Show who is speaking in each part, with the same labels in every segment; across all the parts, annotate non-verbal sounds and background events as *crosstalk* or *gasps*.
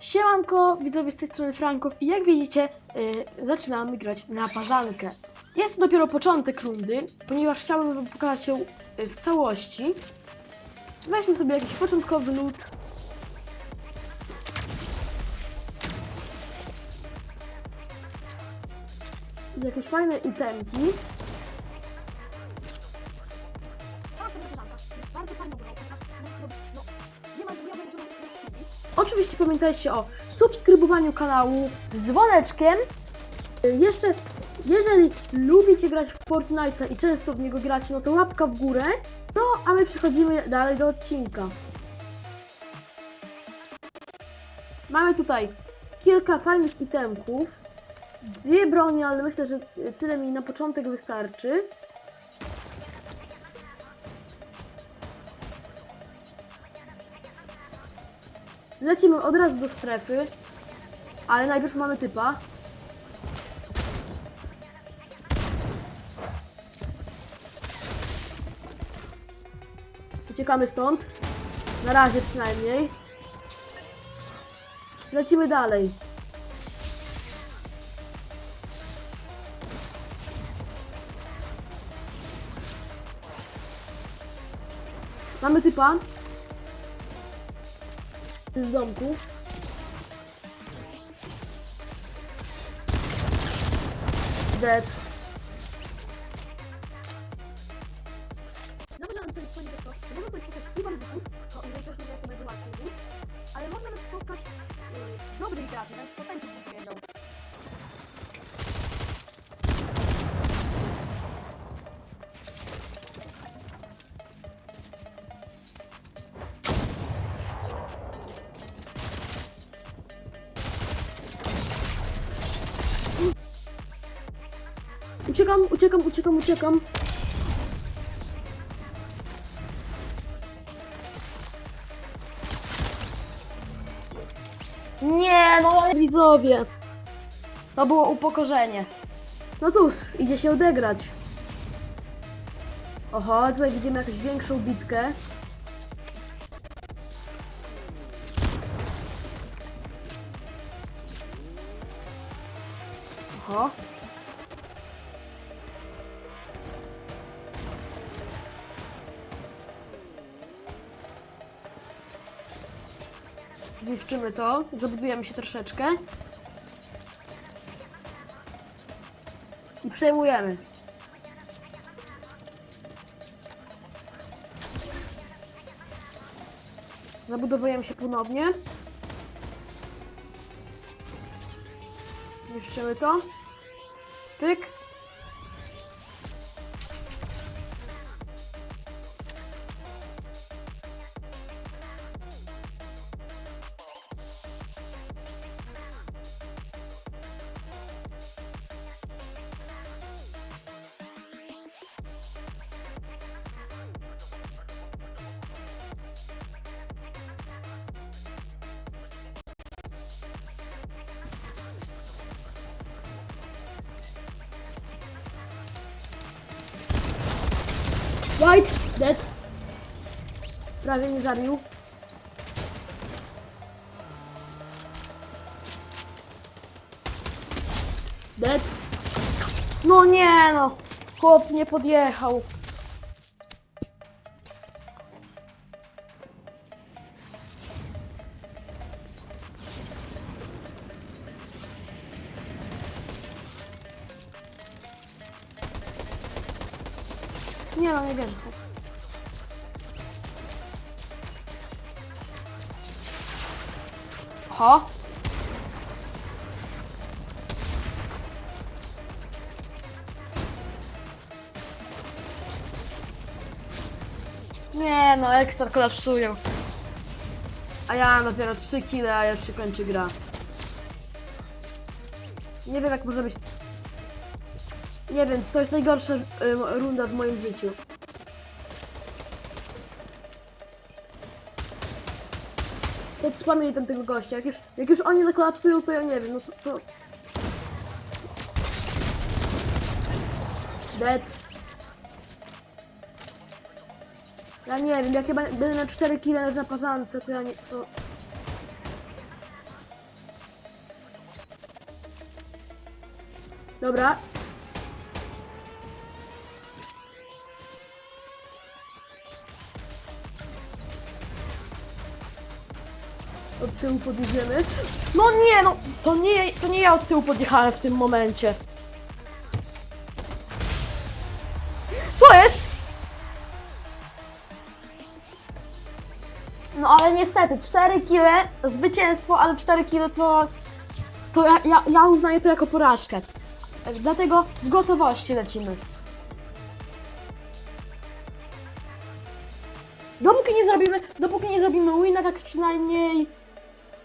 Speaker 1: Siemanko, widzowie z tej strony Franków i jak widzicie, yy, zaczynamy grać na parzankę. Jest to dopiero początek rundy, ponieważ chciałbym wam pokazać ją yy, w całości. Weźmy sobie jakiś początkowy lód. Jakieś fajne itemki. Oczywiście pamiętajcie o subskrybowaniu kanału z dzwoneczkiem. Y, Jeszcze, jeżeli lubicie grać w Fortnite i często w niego gracie, no to łapka w górę. No, a my przechodzimy dalej do odcinka. Mamy tutaj kilka fajnych itemków. Dwie broni, ale myślę, że tyle mi na początek wystarczy. Lecimy od razu do strefy, ale najpierw mamy typa. Uciekamy stąd. Na razie przynajmniej. Lecimy dalej. Mamy typa. Z domku. Uciekam, uciekam, uciekam, uciekam. Nie, no widzowie. To było upokorzenie. No cóż, idzie się odegrać. Oho, tutaj widzimy jakąś większą bitkę. Oho. Zniszczymy to, zabudujemy się troszeczkę. I przejmujemy. Zabudowujemy się ponownie. Niszczymy to. Pyk. White, dead. Prawie nie zabił. Dead. No nie no. Chłop nie podjechał. Nie no, nie wiem. Nie no, ekstra kolapsują. A ja mam dopiero 3 kile, a już się kończy gra. Nie wiem jak może być... Nie wiem, to jest najgorsza y, runda w moim życiu. To wspomnij tam tego gościa. Jak już, jak już oni zakolapsują, to ja nie wiem, no to... to... Dead. Ja nie wiem, jak ja będę na 4 kile na parzance, to ja nie... To... Dobra. Od tyłu podjedziemy. No nie, no! To nie, to nie ja od tyłu podjechałem w tym momencie. No ale niestety, 4 kile, zwycięstwo, ale 4 kile to, to ja, ja, ja uznaję to jako porażkę. Dlatego w gotowości lecimy. Dopóki nie zrobimy, dopóki nie zrobimy wina tak przynajmniej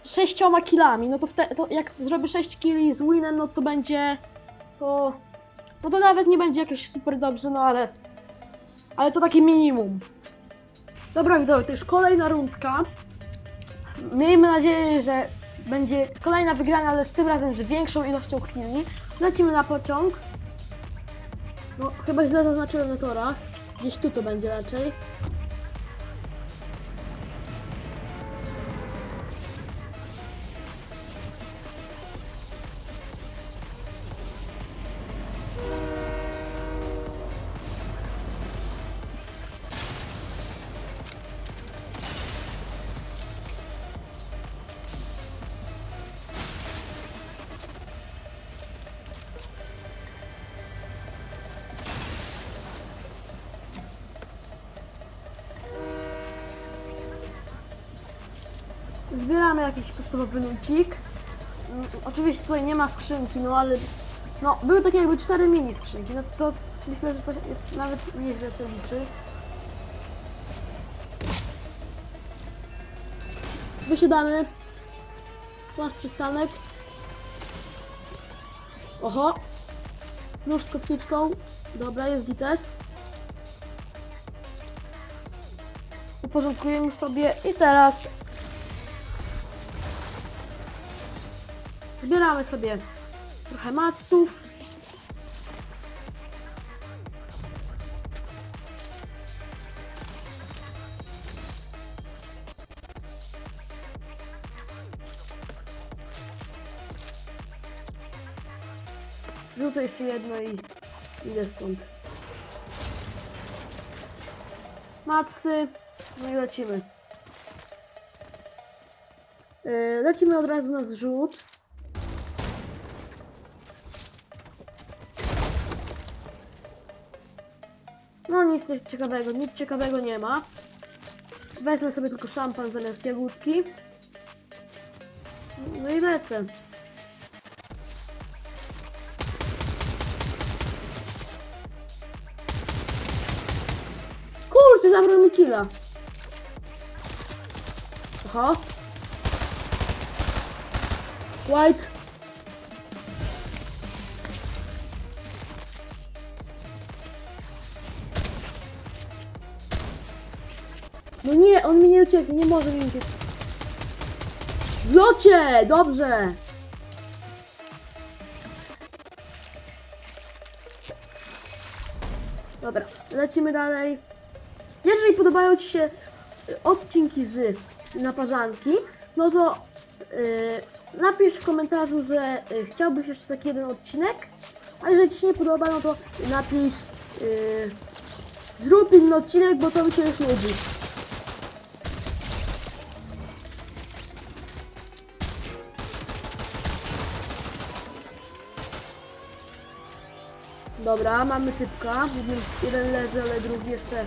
Speaker 1: sześcioma kilami, no to, to jak zrobię 6 kili z winem, no to będzie to, no to nawet nie będzie jakoś super dobrze, no ale ale to takie minimum. Dobra widzowie, to już kolejna rundka. Miejmy nadzieję, że będzie kolejna wygrana, ale tym razem z większą ilością chwili. Lecimy na pociąg. No, chyba źle zaznaczyłem na torach. Gdzieś tu to będzie raczej. Jakiś podstawowy nucik. Mm, Oczywiście tutaj nie ma skrzynki, no ale no, były takie jakby cztery mini skrzynki, no to myślę, że to jest nawet nieźle się liczy. Wysiadamy. Nasz przystanek. Oho. Nóż z kotwiczką. Dobra, jest gites. Uporządkujemy sobie i teraz Zbieramy sobie trochę matsów. Rzucę jeszcze jedno i idę stąd. Matsy, no i lecimy. Yy, Lecimy od razu na zrzut. Nic ciekawego, nic ciekawego nie ma. Wezmę sobie tylko szampan zamiast jagódki. No i lecę. Kurczę, zabrał mi killa. Aha. White. No nie, on mi nie uciekł, nie może mi uciec. W locie! Dobrze! Dobra, lecimy dalej. Jeżeli podobają Ci się y, odcinki z naparzanki, no to yy, napisz w komentarzu, że y, chciałbyś jeszcze taki jeden odcinek. A jeżeli Ci się nie podoba, no to napisz yy, zrób inny odcinek, bo to mi się już nudzi. Dobra, mamy typka. Jeden, leży, ale drugi jeszcze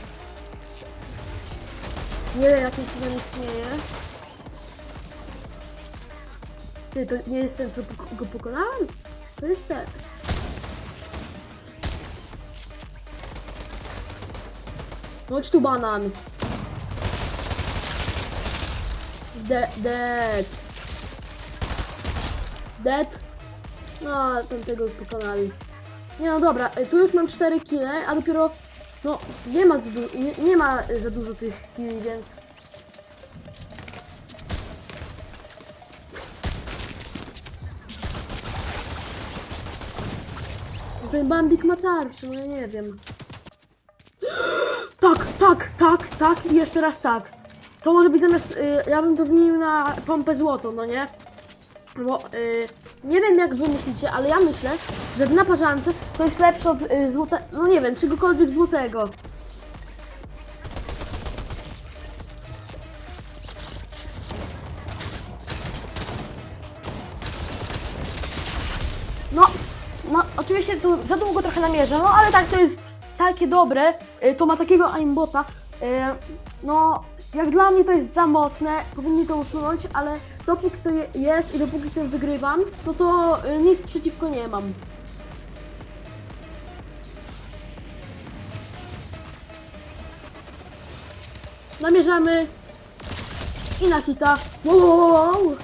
Speaker 1: nie wiem jakim cudem istnieje. Ty, to nie jest ten, co go pokonałem? To jest ten. Chodź tu banan. De dead. Dead. No, tamtego pokonali. Nie no dobra, y, tu już mam 4 kile, a dopiero no nie ma za, nie, nie ma za dużo tych kili, więc ten bambik ma tarczę, no ja nie wiem. *gasps* Tak, tak, tak, tak i jeszcze raz tak. To może być zamiast, y, ja bym to wymienił na pompę złotą, no nie? Bo y, nie wiem jak wy myślicie, ale ja myślę, że na parzance to jest lepsze od y, złote, no nie wiem, czegokolwiek złotego. No, no oczywiście tu za długo trochę namierzę, no ale tak to jest takie dobre, y, to ma takiego aimbota, y, no jak dla mnie to jest za mocne, powinni to usunąć, ale dopóki to je- jest i dopóki tym wygrywam, no to y, nic przeciwko nie mam. Namierzamy i na hita. Wow, wow, wow,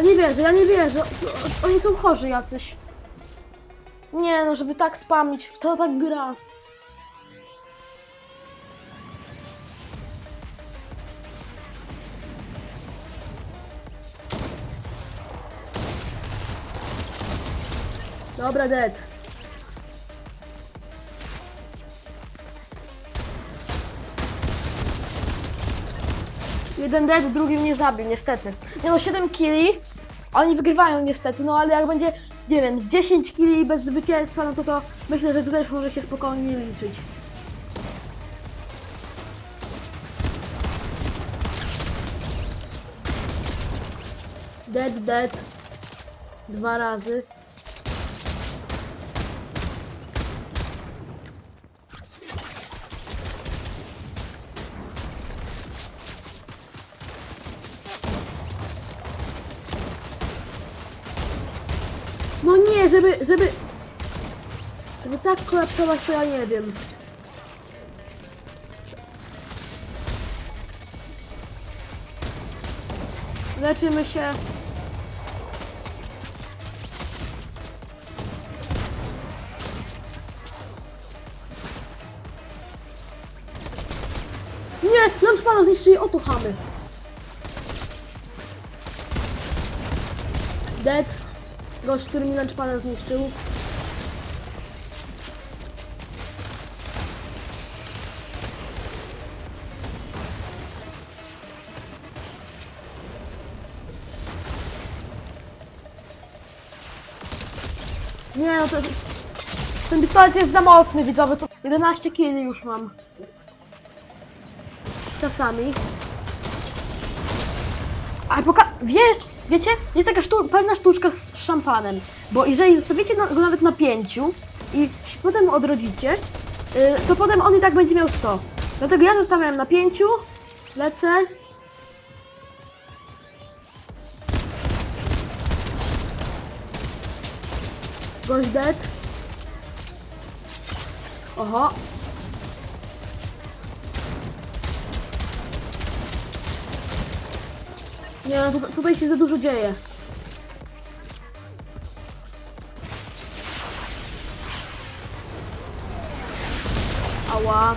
Speaker 1: Ja nie wierzę, ja nie wierzę. Oni są chorzy jacyś. Nie no, żeby tak spamić, to tak gra. Dobra, dead. Jeden dead, drugi mnie zabił, niestety. Nie no, 7 killi. Oni wygrywają niestety, no ale jak będzie, nie wiem, z 10 killi bez zwycięstwa, no to to myślę, że tu też może się spokojnie liczyć. Dead, dead. Dwa razy. No nie, żeby, żeby... Żeby tak kolapsować, to ja nie wiem. Leczymy się. Nie, launchpada zniszczyli, oto chamy. Dead. Gość, który mi launchpada zniszczył. Nie no to... Ten pistolet jest za mocny, widzowie, to 11 killi już mam. Czasami. A poka... Wiesz, wiecie, jest taka sztu... pewna sztuczka z szampanem, bo jeżeli zostawicie go nawet na pięciu i potem odrodzicie, yy, to potem on i tak będzie miał 100. Dlatego ja zostawiam na pięciu, lecę. Gość dead. Oho. Nie, no tu- tutaj się za dużo dzieje. Ała.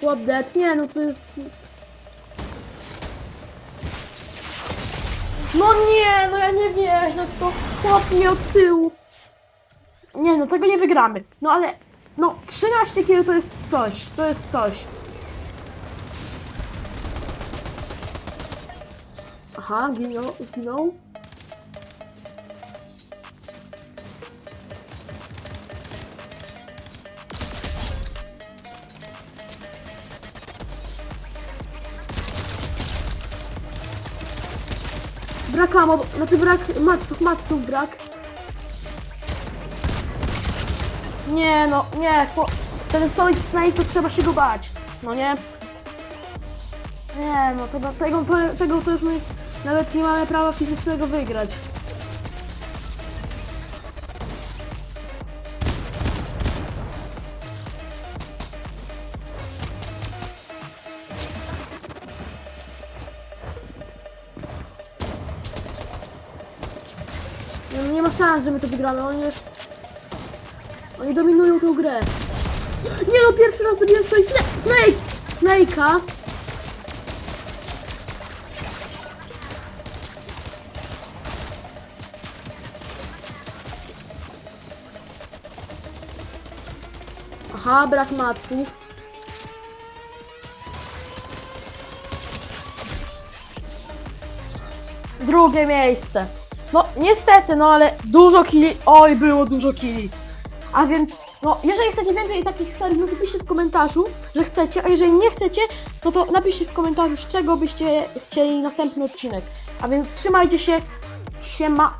Speaker 1: Chłop dead. Nie, no to jest... No nie, no ja nie wierzę w to. Chłop mnie od tyłu. Nie, no tego nie wygramy. No ale... No, 13 kg to jest coś. To jest coś. Aha, ginął, zginął. Brak amo, znaczy brak matsów, matsów brak. Nie no, nie, chłop, ten Solid Snake to trzeba się go bać, no nie? Nie no, tego, tego, to, tego to już my nawet nie mamy prawa fizycznego wygrać. Szans, że my to wygramy, oni jest... Oni dominują tą grę. Nie no, pierwszy raz zabiłem Solid Sna- Snake! Snake'a. Aha, brak maców. Drugie miejsce. No niestety, no ale dużo killi. Oj, było dużo killi. A więc, no, jeżeli chcecie więcej takich serii, no to piszcie w komentarzu, że chcecie, a jeżeli nie chcecie, no to napiszcie w komentarzu, z czego byście chcieli następny odcinek. A więc trzymajcie się, siema.